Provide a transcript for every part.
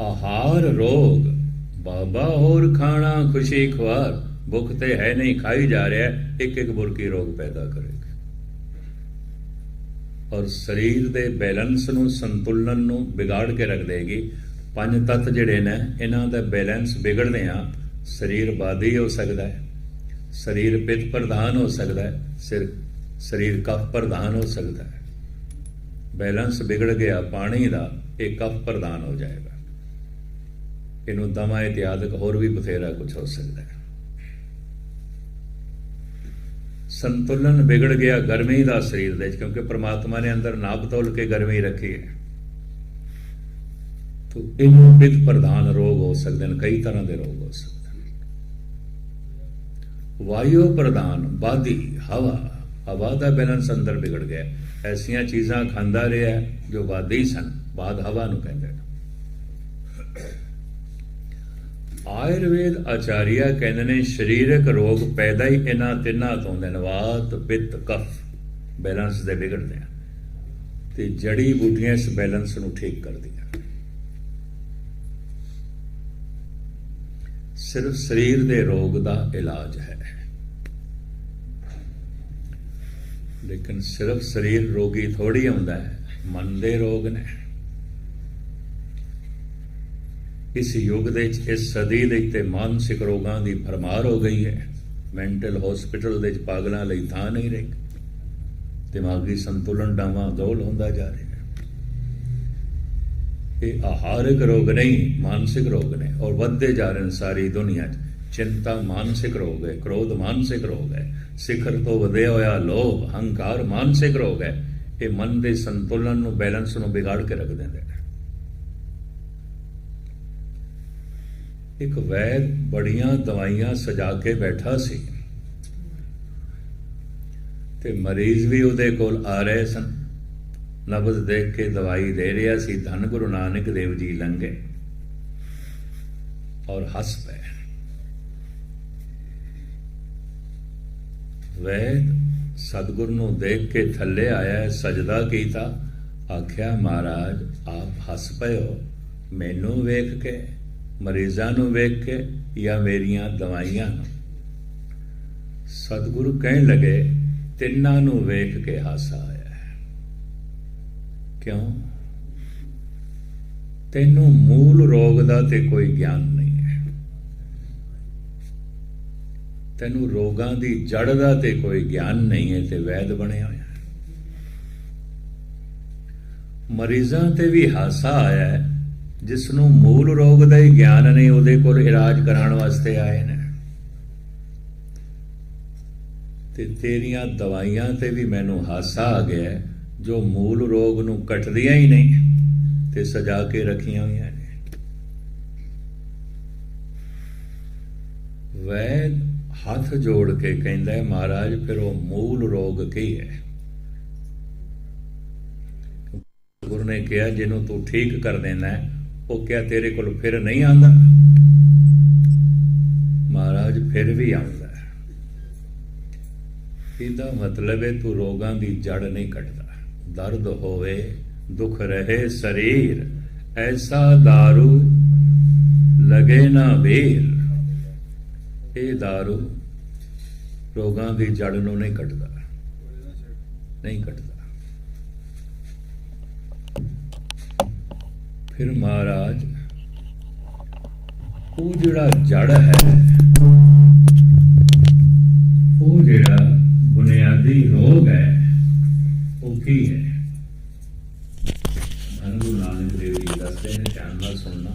ਆਹਾਰ ਰੋਗ। ਬਾਬਾ ਹੋਰ ਖਾਣਾ ਖੁਸ਼ੀ ਖਵਾਰ ਭੁੱਖ ਤੇ ਹੈ ਨਹੀਂ, ਖਾਈ ਜਾ ਰਿਹਾ ਇੱਕ ਇੱਕ ਬੁਰਕੀ ਰੋਗ ਪੈਦਾ ਕਰੇਗੀ ਔਰ ਸਰੀਰ ਦੇ ਬੈਲੈਂਸ ਨੂੰ ਸੰਤੁਲਨ ਨੂੰ ਵਿਗਾੜ ਕੇ ਰੱਖ ਦੇਗੀ। ਪੰਜ ਤੱਤ ਜਿਹੜੇ ਨੇ, ਇਹਨਾਂ ਦਾ ਬੈਲੈਂਸ ਵਿਗੜਦੇ ਆ ਸਰੀਰ ਬਾਦੀ ਹੋ ਸਕਦਾ ਹੈ। ਸਰੀਰ ਪਿਤ ਪ੍ਰਧਾਨ ਹੋ ਸਕਦਾ ਹੈ, ਸਿਰ, ਸਰੀਰ ਕਫ ਪ੍ਰਧਾਨ ਹੋ ਸਕਦਾ ਹੈ। ਬੈਲੈਂਸ ਵਿਗੜ ਗਿਆ, ਪਾਣੀ ਦਾ, ਇਹ ਕਫ ਪ੍ਰਧਾਨ ਹੋ ਜਾਏਗਾ। ਇਹਨੂੰ ਦਮਾ ਇਤਿਆਦਿਕ ਹੋਰ ਵੀ ਬਥੇਰਾ ਕੁਝ ਹੋ ਸਕਦਾ ਹੈ। ਸੰਤੁਲਨ ਵਿਗੜ ਗਿਆ ਗਰਮੀ ਦਾ ਸਰੀਰ ਦੇ ਵਿੱਚ, ਕਿਉਂਕਿ ਪ੍ਰਮਾਤਮਾ ਨੇ ਅੰਦਰ ਨਾਪ ਤੋਲ ਕੇ ਗਰਮੀ ਰੱਖੀ ਹੈ। ਤੋ ਇਹਨੂੰ ਪਿਤ ਪ੍ਰਧਾਨ ਰੋਗ ਹੋ ਸਕਦੇ ਨੇ ਕਈ ਤਰ੍ਹਾਂ ਦੇ ਰੋਗ ਹੋ ਸਕਦੇ ਨੇ ਵਾਯੂ ਪ੍ਰਧਾਨ, ਬਾਦੀ, ਹਵਾ ਹਵਾ ਦਾ ਬੈਲੈਂਸ ਅੰਦਰ ਵਿਗੜ ਗਿਆ ਐਸੀਆਂ ਚੀਜ਼ਾਂ ਖਾਂਦਾ ਰਿਹਾ ਜੋ ਬਾਦੀ ਸਨ, ਬਾਦ ਹਵਾ ਨੂੰ ਕਹਿੰਦੇ ਨੇ ਆਯੁਰਵੇਦ ਆਚਾਰੀਆ ਕਹਿੰਦੇ ਨੇ, ਸਰੀਰਕ ਰੋਗ ਪੈਦਾ ਹੀ ਇਹਨਾਂ ਤਿੰਨਾਂ ਤੋਂ ਨੇ ਵਾਤ ਪਿੱਤ ਕਫ, ਬੈਲੈਂਸ ਦੇ ਵਿਗੜਦੇ ਆ। ਤੇ ਜੜੀ ਬੂਟੀਆਂ ਇਸ ਬੈਲੈਂਸ ਨੂੰ ਠੀਕ ਕਰਦੀਆਂ। ਸਿਰਫ ਸਰੀਰ ਦੇ ਰੋਗ ਦਾ ਇਲਾਜ ਹੈ। ਲੇਕਿਨ ਸਿਰਫ ਸਰੀਰ ਰੋਗੀ ਥੋੜੀ ਹੁੰਦਾ ਹੈ, ਮਨ ਦੇ ਰੋਗ ਨੇ। ਇਸ ਯੁੱਗ ਦੇ ਵਿੱਚ, ਇਸ ਸਦੀ ਦੇ ਵਿੱਚ ਤੇ ਮਾਨਸਿਕ ਰੋਗਾਂ ਦੀ ਭਰਮਾਰ ਹੋ ਗਈ ਹੈ। ਮੈਂਟਲ ਹਸਪੀਟਲ ਦੇ ਵਿੱਚ ਪਾਗਲਾਂ ਲਈ ਥਾਂ ਨਹੀਂ ਰਹੀ। ਦਿਮਾਗੀ ਸੰਤੁਲਨ ਡਾਵਾਂ ਦੌਲ ਹੁੰਦਾ ਜਾ ਰਿਹਾ ਇਹ ਆਹਾਰਕ ਰੋਗ ਨਹੀਂ, ਮਾਨਸਿਕ ਰੋਗ ਨੇ। ਔਰ ਵੱਧਦੇ ਜਾ ਰਹੇ ਨੇ ਸਾਰੀ ਦੁਨੀਆ 'ਚ। ਚਿੰਤਾ ਮਾਨਸਿਕ ਰੋਗ ਹੈ, ਕ੍ਰੋਧ ਮਾਨਸਿਕ ਰੋਗ ਹੈ। ਸਿਖਰ ਤੋਂ ਵਧਿਆ ਹੋਇਆ ਲੋਭ ਹੰਕਾਰ ਮਾਨਸਿਕ ਰੋਗ ਹੈ। ਇਹ ਮਨ ਦੇ ਸੰਤੁਲਨ ਨੂੰ ਬੈਲੈਂਸ ਨੂੰ ਵਿਗਾੜ ਕੇ ਰੱਖ ਦਿੰਦੇ ਨੇ। ਇੱਕ ਵੈਦ ਬੜੀਆਂ ਦਵਾਈਆਂ ਸਜਾ ਕੇ ਬੈਠਾ ਸੀ। ਤੇ ਮਰੀਜ਼ ਵੀ ਉਹਦੇ ਕੋਲ ਆ ਰਹੇ ਸਨ। ਨਬਜ਼ ਦੇਖ ਕੇ ਦਵਾਈ ਦੇ ਰਿਹਾ ਸੀ। ਧੰਨ ਗੁਰੂ ਨਾਨਕ ਦੇਵ ਜੀ ਲੰਘੇ ਔਰ ਹੱਸ ਪਏ। ਵੈਦ ਸਤਿਗੁਰ ਨੂੰ ਦੇਖ ਕੇ ਥੱਲੇ ਆਇਆ, ਸਜਦਾ ਕੀਤਾ, ਆਖਿਆ, ਮਹਾਰਾਜ, ਆਪ ਹੱਸ ਪਏ ਹੋ। ਮੈਨੂੰ ਵੇਖ ਕੇ ਮਰੀਜ਼ਾਂ ਨੂੰ ਵੇਖ ਕੇ ਜਾਂ ਮੇਰੀਆਂ ਦਵਾਈਆਂ ਨੂੰ। ਸਤਿਗੁਰੂ ਕਹਿਣ ਲੱਗੇ, ਤਿੰਨਾਂ ਨੂੰ ਵੇਖ ਕੇ ਹਾਸਾ ਆਇਆ ਕਿਉਂ? ਤੈਨੂੰ ਮੂਲ ਰੋਗ ਦਾ ਤੇ ਕੋਈ ਗਿਆਨ ਨਹੀਂ ਹੈ। ਤੈਨੂੰ ਰੋਗਾਂ ਦੀ ਜੜ ਦਾ ਤੇ ਕੋਈ ਗਿਆਨ ਨਹੀਂ ਹੈ ਤੇ ਵੈਦ ਬਣਿਆ ਹੋਇਆ ਮਰੀਜ਼ਾਂ ਤੇ ਵੀ ਹਾਸਾ ਆਇਆ ਹੈ ਜਿਸ ਨੂੰ ਮੂਲ ਰੋਗ ਦਾ ਹੀ ਗਿਆਨ ਨਹੀਂ ਉਹਦੇ ਕੋਲ ਇਲਾਜ ਕਰਾਉਣ ਵਾਸਤੇ ਆਏ ਨੇ। ਤੇ ਤੇਰੀਆਂ ਦਵਾਈਆਂ ਤੇ ਵੀ ਮੈਨੂੰ ਹਾਸਾ ਆ ਗਿਆ ਜੋ ਮੂਲ ਰੋਗ ਨੂੰ ਕੱਟਦੀਆਂ ਹੀ ਨਹੀਂ ਤੇ ਸਜਾ ਕੇ ਰੱਖੀਆਂ ਹੋਈਆਂ ਨੇ। ਵੈਦ ਹੱਥ ਜੋੜ ਕੇ ਕਹਿੰਦਾ ਮਹਾਰਾਜ, ਫਿਰ ਉਹ ਮੂਲ ਰੋਗ ਕੀ ਹੈ? ਗੁਰੂ ਨੇ ਕਿਹਾ, ਜਿਹਨੂੰ ਤੂੰ ਠੀਕ ਕਰ ਦੇਣਾ ਹੈ ਉਹ ਕਿਹਾ ਤੇਰੇ ਕੋਲ ਫਿਰ ਨਹੀਂ ਆਂਦਾ ਮਹਾਰਾਜ ਫਿਰ ਵੀ ਆਉਂਦਾ ਹੈ ਇਹਦਾ ਮਤਲਬ ਹੈ ਤੂੰ ਰੋਗਾਂ ਦੀ ਜੜ ਨਹੀਂ ਕੱਟਦਾ ਦਰਦ ਹੋਵੇ ਦੁੱਖ ਰਹੇ ਸਰੀਰ ਐਸਾ दारू ਲਗੇ ਨਾ ਵੇਲ ਇਹ दारू ਰੋਗਾਂ ਦੀ ਜੜ ਨੂੰ ਨਹੀਂ ਕੱਟਦਾ ਨਹੀਂ ਕੱਟਦਾ ਫਿਰ ਮਹਾਰਾਜ, ਉਹ ਜਿਹੜਾ ਜੜ ਹੈ, ਉਹ ਜਿਹੜਾ ਬੁਨਿਆਦੀ ਰੋਗ ਹੈ, ਉਹ ਕੀ ਹੈ? ਗੁਰੂ ਨਾਨਕ ਦੇਵ ਜੀ ਦੱਸਦੇ ਨੇ, ਧਿਆਨ ਨਾਲ ਸੁਣਨਾ।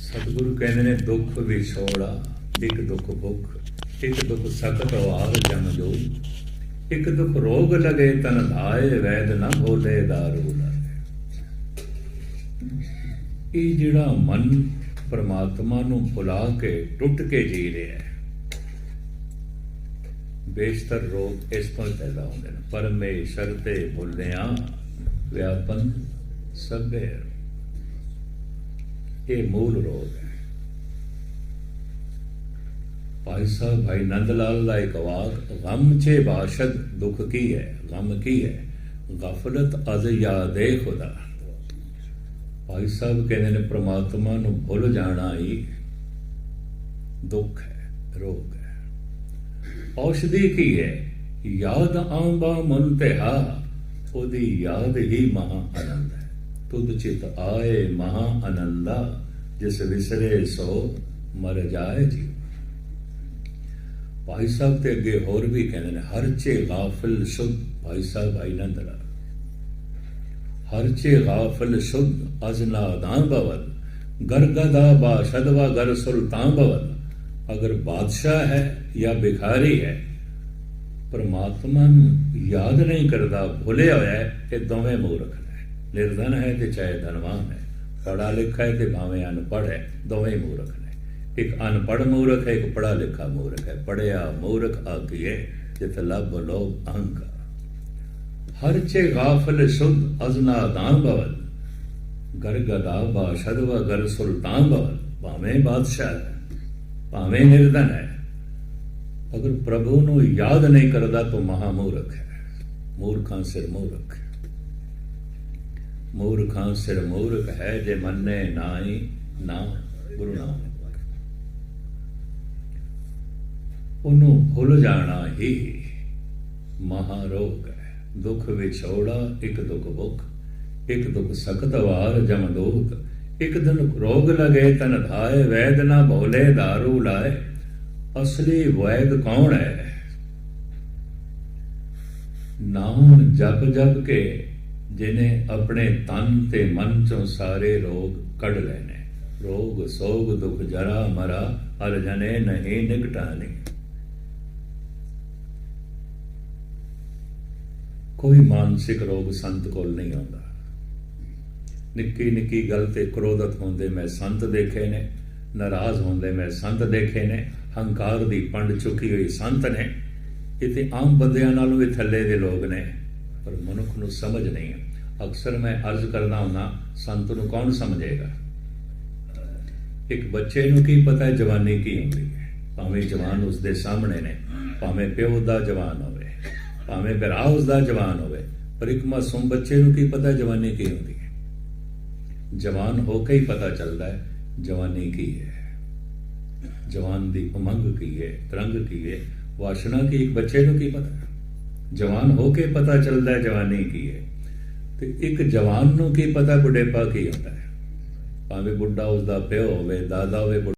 ਸਤਿਗੁਰੂ ਕਹਿੰਦੇ ਨੇ, ਦੁੱਖ ਵਿਛੋੜਾ, ਇੱਕ ਦੁੱਖ ਭੁੱਖ, ਇੱਕ ਦੁੱਖ ਸਖਤ ਵਾਰ ਜਮ ਜੋ ਇੱਕ ਦੁੱਖ ਰੋਗ ਲਗੇ ਤਨ ਧਾਏ, ਵੈਦ ਨਾ ਭੋਲੇ ਦਾਰੂ ਇਹ ਜਿਹੜਾ ਮਨ ਪਰਮਾਤਮਾ ਨੂੰ ਭੁਲਾ ਕੇ ਟੁੱਟ ਕੇ ਜੀ ਰਿਹਾ ਹੈ। ਬੇਸ਼ਤਰ ਰੋਗ ਇਸ ਤੋਂ ਪੈਦਾ ਹੁੰਦੇ ਨੇ। ਪਰਮੇਸ਼ਰ ਤੇ ਭੁੱਲਿਆ ਵਿਆਪਨ ਸਭੇ ਇਹ ਮੂਲ ਰੋਗ ਹੈ। ਭਾਈ ਸਾਹਿਬ, ਭਾਈ ਨੰਦ ਲਾਲ ਦਾ ਇੱਕ ਵਾਕ, ਗਮ ਛੇ ਬਾਸ਼ਦ ਦੁੱਖ ਕੀ ਹੈ? ਗਮ ਕੀ ਹੈ? ਗਫਲਤ ਅਜ਼ ਯਾਦੇ ਖੁਦਾ। ਭਾਈ ਸਾਹਿਬ ਕਹਿੰਦੇ ਨੇ, ਪ੍ਰਮਾਤਮਾ ਨੂੰ ਭੁੱਲ ਜਾਣਾ ਹੀ ਦੁੱਖ ਹੈ, ਰੋਗ ਹੈ। ਔਸ਼ਧੀ ਕੀ ਹੈ? ਯਾਦ ਆਂਬਾ ਮਨ ਤੇ ਉਹਦੀ ਯਾਦ ਹੀ ਮਹਾ ਆਨੰਦ ਹੈ। ਤੁਧ ਚਿਤ ਆਏ ਮਹਾ ਆਨੰਦਾ ਜਿਸ ਵਿਸਰੇ ਸੋ ਮਰ ਜਾਏ ਜੀ ਭਾਈ ਸਾਹਿਬ ਤੇ ਅੱਗੇ ਹੋਰ ਵੀ ਕਹਿੰਦੇ ਨੇ, ਹਰ ਚੇ ਗਾਫਲ ਸ਼ੁੱਧ ਭਾਈ ਸਾਹਿਬ ਆਨੰਦ ਲਾ ਹਰ ਚੇ ਗਾਫਲ ਸ਼ੁੱਧ ਅਜ਼ਨਾ ਦਾਨ ਭਵਨ ਗਰਗਦਾ ਬਾ ਸ਼ਦਵਾ ਗਰ ਸੁਲਤਾਨ ਭਵਨ, ਅਗਰ ਬਾਦਸ਼ਾਹ ਹੈ ਜਾਂ ਭਿਖਾਰੀ ਹੈ, ਪਰਮਾਤਮਾ ਨੂੰ ਯਾਦ ਨਹੀਂ ਕਰਦਾ, ਭੁੱਲਿਆ ਹੋਇਆ ਹੈ ਇਹ ਦੋਵੇਂ ਮੂਰਖ ਨੇ। ਨਿਰਧਨ ਹੈ ਤੇ ਚਾਹੇ ਧਨਵਾਨ ਹੈ ਪੜਾ ਲਿਖਾ ਹੈ ਤੇ ਭਾਵੇਂ ਅਨਪੜ ਹੈ, ਦੋਵੇਂ ਮੂਰਖ ਨੇ। ਇੱਕ ਅਨਪੜ ਮੂਰਖ ਹੈ, ਇੱਕ ਪੜਾ ਲਿਖਾ ਮੂਰਖ ਹੈ ਪੜਿਆ ਮੂਰਖ ਆਗੀਏ ਜਿਤ ਲੱਭ ਲੋਭ ਅਹੰਕਾਰ ਹਰ ਚੇ ਗਾਫਲ ਸ਼ੁੱਧ ਅਜ਼ਨਾ ਦਾਨ ਭਵਨ ਗਰ ਗਦਾ ਬਾ ਸ਼ਦਵਾ ਗਰ ਸੁਲਤਾਨ ਭਵਨ ਭਾਵੇਂ ਬਾਦਸ਼ਾਹ ਹੈ, ਭਾਵੇਂ ਨਿਰਧਨ ਹੈ। ਅਗਰ ਪ੍ਰਭੂ ਨੂੰ ਯਾਦ ਨਹੀਂ ਕਰਦਾ ਤਾਂ ਮਹਾਮੂਰਖ ਹੈ। ਮੂਰਖਾਂ ਸਿਰ ਮੂਰਖ ਮੂਰਖਾਂ ਸਿਰ ਮੂਰਖ ਹੈ ਜੇ ਮੰਨੇ ਨਾਹੀ ਨਾ ਗੁਰੂ ਨਾਨਕ ਉਹਨੂੰ ਭੁੱਲ ਜਾਣਾ ਹੀ ਮਹਾਰੋਗ ਹੈ। ਦੁੱਖ ਵਿਛੋੜਾ, ਇੱਕ ਦੁੱਖ ਭੁੱਖ, ਇੱਕ ਦੁੱਖ ਸਖਤ ਵਾਰ ਜਮ ਦੋਖ, ਇੱਕ ਦਿਨ ਰੋਗ ਲਗੇ ਤਨ ਧਾਏ, ਵੈਦ ਨਾ ਭੋਲੇ दारू ਲਾਏ, ਅਸਲੀ ਵੈਦ ਕੌਣ ਹੈ? ਨਾਮ ਜਪ ਜਪ ਕੇ ਜਿਨੇ ਆਪਣੇ ਤਨ ਤੇ ਮਨ ਚੋਂ ਸਾਰੇ ਰੋਗ ਕੱਢ ਲੈਣੇ। ਰੋਗ, ਸੋਗ, ਦੁਖ ਜਰਾ ਮਰਾ, ਹਰ ਜਨੇ ਨਹੀਂ ਨਿਕਟਾਨੇ ਕੋਈ ਮਾਨਸਿਕ ਰੋਗ ਸੰਤ ਕੋਲ ਨਹੀਂ ਆਉਂਦਾ। ਨਿੱਕੀ ਨਿੱਕੀ ਗੱਲ ਤੇ ਕ੍ਰੋਧਤ ਹੁੰਦੇ ਮੈਂ ਸੰਤ ਦੇਖੇ ਨੇ, ਨਾਰਾਜ਼ ਹੁੰਦੇ ਮੈਂ ਸੰਤ ਦੇਖੇ ਨੇ, ਹੰਕਾਰ ਦੀ ਪੰਡ ਚੁੱਕੀ ਹੋਈ ਸੰਤ ਨੇ। ਇਹ ਤੇ ਆਮ ਬੰਦਿਆਂ ਨਾਲੋਂ ਵੀ ਥੱਲੇ ਦੇ ਲੋਕ ਨੇ, ਪਰ ਮਨੁੱਖ ਨੂੰ ਸਮਝ ਨਹੀਂ। ਹੈ ਅਕਸਰ ਮੈਂ ਅਰਜ਼ ਕਰਦਾ ਹੁੰਦਾ ਸੰਤ ਨੂੰ ਕੌਣ ਸਮਝੇਗਾ? ਇੱਕ ਬੱਚੇ ਨੂੰ ਕੀ ਪਤਾ ਜਵਾਨੀ ਕੀ ਹੁੰਦੀ ਹੈ? ਭਾਵੇਂ ਜਵਾਨ ਉਸ ਦੇ ਸਾਹਮਣੇ ਨੇ, ਭਾਵੇਂ ਪਿਓ ਦਾ ਜਵਾਨ ਹੋਵੇ। ਭਾਵੇਂ ਭਰਾ ਉਸ ਦਾ ਜਵਾਨ ਹੋਵੇ, ਪਰ ਇੱਕ ਮਾਸੂਮ ਬੱਚੇ ਨੂੰ ਕੀ ਪਤਾ ਜਵਾਨੀ ਕੀ ਹੁੰਦੀ ਹੈ? ਜਵਾਨ ਹੋ ਕੇ ਹੀ ਪਤਾ ਚੱਲਦਾ ਹੈ, ਜਵਾਨੀ ਕੀ ਹੈ? ਜਵਾਨ ਦੀ ਉਮੰਗ ਕੀ ਹੈ, ਤਰੰਗ ਕੀ ਹੈ, ਵਾਸ਼ਨਾ ਕੀ ਇੱਕ ਬੱਚੇ ਨੂੰ ਕੀ ਪਤਾ? ਜਵਾਨ ਹੋ ਕੇ ਪਤਾ ਚੱਲਦਾ ਹੈ ਜਵਾਨੀ ਕੀ ਹੈ। ਤੇ ਇੱਕ ਜਵਾਨ ਨੂੰ ਕੀ ਪਤਾ ਬੁਢੇਪਾ ਕੀ ਹੁੰਦਾ ਹੈ? ਭਾਵੇਂ ਬੁੱਢਾ ਉਸ ਦਾ ਪਿਓ ਹੋਵੇ, ਦਾਦਾ ਹੋਵੇ